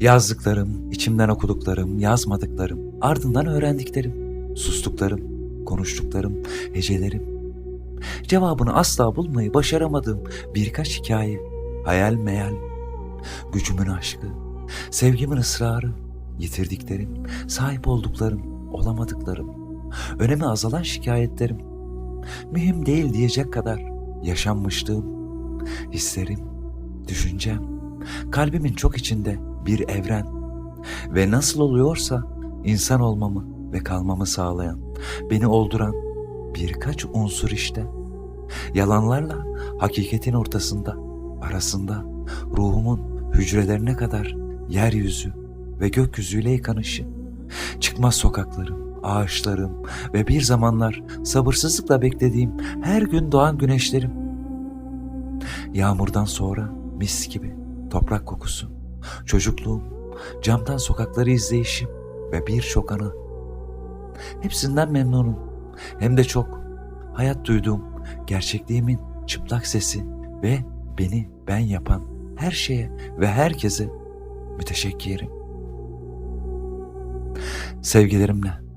Yazdıklarım, içimden okuduklarım, yazmadıklarım, ardından öğrendiklerim, sustuklarım, konuştuklarım, hecelerim. Cevabını asla bulmayı başaramadığım birkaç hikaye, hayal meyal, gücümün aşkı, sevgimin ısrarı, yitirdiklerim, sahip olduklarım, olamadıklarım, önemi azalan şikayetlerim, mühim değil diyecek kadar yaşanmışlığım, hislerim, düşüncem, kalbimin çok içinde bir evren ve nasıl oluyorsa insan olmamı ve kalmamı sağlayan, beni olduran birkaç unsur işte. Yalanlarla hakikatin ortasında, arasında ruhumun hücrelerine kadar yeryüzü ve gökyüzüyle yıkanışı, çıkmaz sokaklarım, ağaçlarım ve bir zamanlar sabırsızlıkla beklediğim her gün doğan güneşlerim. Yağmurdan sonra mis gibi toprak kokusu, çocukluğum, camdan sokakları izleyişim ve birçok anı. Hepsinden memnunum. Hem de çok. Hayat duyduğum gerçekliğimin çıplak sesi ve beni ben yapan her şeye ve herkese müteşekkirim. Sevgilerimle